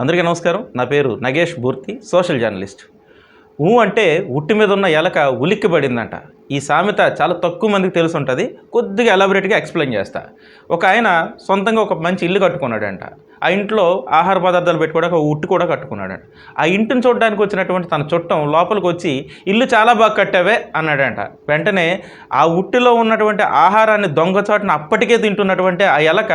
అందరికీ నమస్కారం. నా పేరు నగేష్ బూర్తి సోషల్ జర్నలిస్ట్. ఊ అంటే ఉట్టి మీద ఉన్న ఎలక ఉలిక్కి పడిందంట ఈ సామెత చాలా తక్కువ మందికి తెలిసి ఉంటుంది కొద్దిగా ఎలాబరేట్గా ఎక్స్ప్లెయిన్ చేస్తా. ఒక ఆయన సొంతంగా ఒక మంచి ఇల్లు కట్టుకున్నాడంట. ఆ ఇంట్లో ఆహార పదార్థాలు పెట్టుకోవడానికి ఒక ఉట్టు కూడా కట్టుకున్నాడంట. ఆ ఇంటిని చూడడానికి వచ్చినటువంటి తన చుట్టం లోపలికి వచ్చి ఇల్లు చాలా బాగా కట్టావే అన్నాడంట. వెంటనే ఆ ఉట్టిలో ఉన్నటువంటి ఆహారాన్ని దొంగచాటును అప్పటికే తింటున్నటువంటి ఆ ఎలక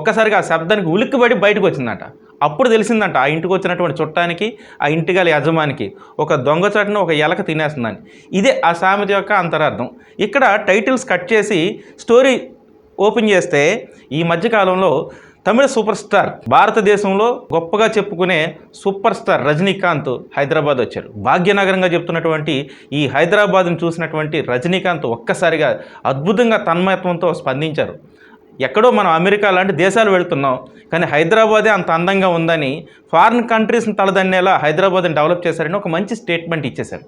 ఒక్కసారిగా ఆ శబ్దానికి ఉలిక్కిపడి బయటకు వచ్చిందంట అప్పుడు తెలిసిందంట ఆ ఇంటికి వచ్చినటువంటి చుట్టానికి ఆ ఇంటి గల యజమానికి ఒక దొంగచాటును ఒక ఎలక తినేస్తుందని ఇదే ఆ సామెత యొక్క అంతరార్థం. ఇక్కడ టైటిల్స్ కట్ చేసి స్టోరీ ఓపెన్ చేస్తే ఈ మధ్యకాలంలో తమిళ సూపర్ స్టార్ భారతదేశంలో గొప్పగా చెప్పుకునే సూపర్ స్టార్ రజనీకాంత్ హైదరాబాద్ వచ్చారు. భాగ్యనగరంగా చెప్తున్నటువంటి ఈ హైదరాబాద్ను చూసినటువంటి రజనీకాంత్ ఒక్కసారిగా అద్భుతంగా తన్మయత్వంతో స్పందించారు. ఎక్కడో మనం అమెరికా లాంటి దేశాలు వెళ్తున్నాం కానీ హైదరాబాదే అంత అందంగా ఉందని ఫారిన్ కంట్రీస్ని తలదన్నేలా హైదరాబాద్ని డెవలప్ చేశారని ఒక మంచి స్టేట్మెంట్ ఇచ్చేశారు.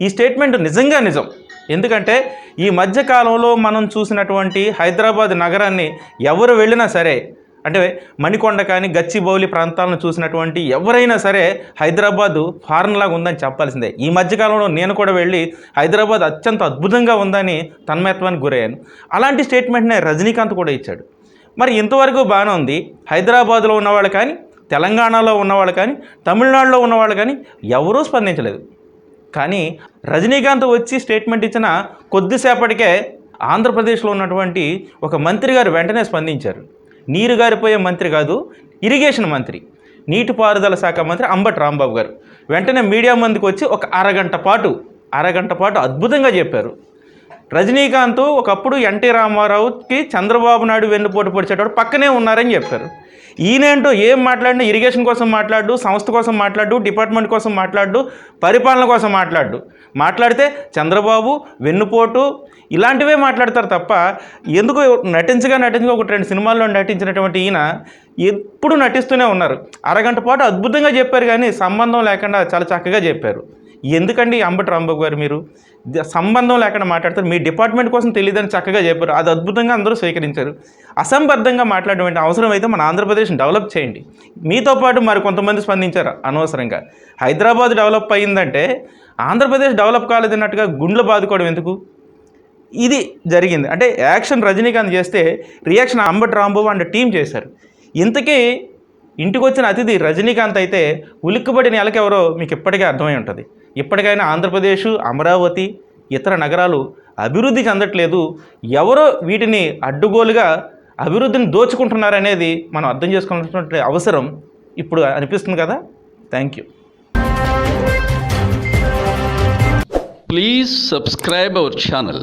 ఈ స్టేట్మెంట్ నిజంగా నిజం. ఎందుకంటే ఈ మధ్యకాలంలో మనం చూసినటువంటి హైదరాబాద్ నగరాన్ని ఎవరు వెళ్ళినా సరే అంటే మణికొండ కానీ గచ్చిబౌలి ప్రాంతాలను చూసినటువంటి ఎవరైనా సరే హైదరాబాదు ఫారెన్ లాగా ఉందని చెప్పాల్సిందే. ఈ మధ్యకాలంలో నేను కూడా వెళ్ళి హైదరాబాద్ అత్యంత అద్భుతంగా ఉందని తన్మయత్వానికి గురయ్యాను. అలాంటి స్టేట్మెంట్నే రజనీకాంత్ కూడా ఇచ్చాడు. మరి ఇంతవరకు బాగానే ఉంది. హైదరాబాద్లో ఉన్నవాళ్ళు కానీ తెలంగాణలో ఉన్నవాళ్ళు కానీ తమిళనాడులో ఉన్నవాళ్ళు కానీ ఎవరూ స్పందించలేదు. కానీ రజనీకాంత్ వచ్చి స్టేట్మెంట్ ఇచ్చిన కొద్దిసేపటికే ఆంధ్రప్రదేశ్లో ఉన్నటువంటి ఒక మంత్రి గారు వెంటనే స్పందించారు. నీరు గారిపోయే మంత్రి కాదు ఇరిగేషన్ మంత్రి నీటిపారుదల శాఖ మంత్రి అంబటి రాంబాబు గారు. వెంటనే మీడియా మందికి వచ్చి ఒక అరగంట పాటు అరగంట పాటు అద్భుతంగా చెప్పారు. రజనీకాంత్ ఒకప్పుడు ఎన్టీ రామారావుకి చంద్రబాబు నాయుడు వెన్నుపోటు పొడిచేటప్పుడు పక్కనే ఉన్నారని చెప్పారు. ఈయనేంటో ఏం మాట్లాడినా ఇరిగేషన్ కోసం మాట్లాడు సంస్థ కోసం మాట్లాడు డిపార్ట్మెంట్ కోసం మాట్లాడు పరిపాలన కోసం మాట్లాడు. మాట్లాడితే చంద్రబాబు వెన్నుపోటు ఇలాంటివే మాట్లాడతారు తప్ప ఎందుకు నటించగా నటించగా ఒక రెండు సినిమాల్లో నటించినటువంటి ఈయన ఎప్పుడు నటిస్తూనే ఉన్నారు. అరగంట పాటు అద్భుతంగా చెప్పారు కానీ సంబంధం లేకుండా చాలా చక్కగా చెప్పారు. ఎందుకండి అంబటి రాంబాబు గారు మీరు? సంబంధం లేకుండా మాట్లాడతారు. మీ డిపార్ట్మెంట్ కోసం తెలియదని చక్కగా చెప్పారు. అది అద్భుతంగా అందరూ స్వీకరించారు. అసంబద్ధంగా మాట్లాడేటువంటి అవసరం అయితే మన ఆంధ్రప్రదేశ్ డెవలప్ చేయండి. మీతో పాటు మరి కొంతమంది స్పందించారు అనవసరంగా. హైదరాబాద్ డెవలప్ అయిందంటే ఆంధ్రప్రదేశ్ డెవలప్ కాలేదన్నట్టుగా గుండెలు బాదుకోవడం ఎందుకు? ఇది జరిగింది. అంటే యాక్షన్ రజనీకాంత్ చేస్తే reaction Ambati Rambabu and team చేశారు. ఇంతకీ ఇంటికి వచ్చిన అతిథి రజనీకాంత్ అయితే ఉలిక్కుబడి నెలకెవరో మీకు ఇప్పటికే అర్థమై ఉంటుంది. ఇప్పటికైనా ఆంధ్రప్రదేశ్ అమరావతి ఇతర నగరాలు అభివృద్ధి చెందట్లేదు. ఎవరో వీటిని అడ్డుగోలుగా అభివృద్ధిని దోచుకుంటున్నారనేది మనం అర్థం చేసుకున్నటువంటి అవసరం ఇప్పుడు అనిపిస్తుంది కదా? Thank you please subscribe our channel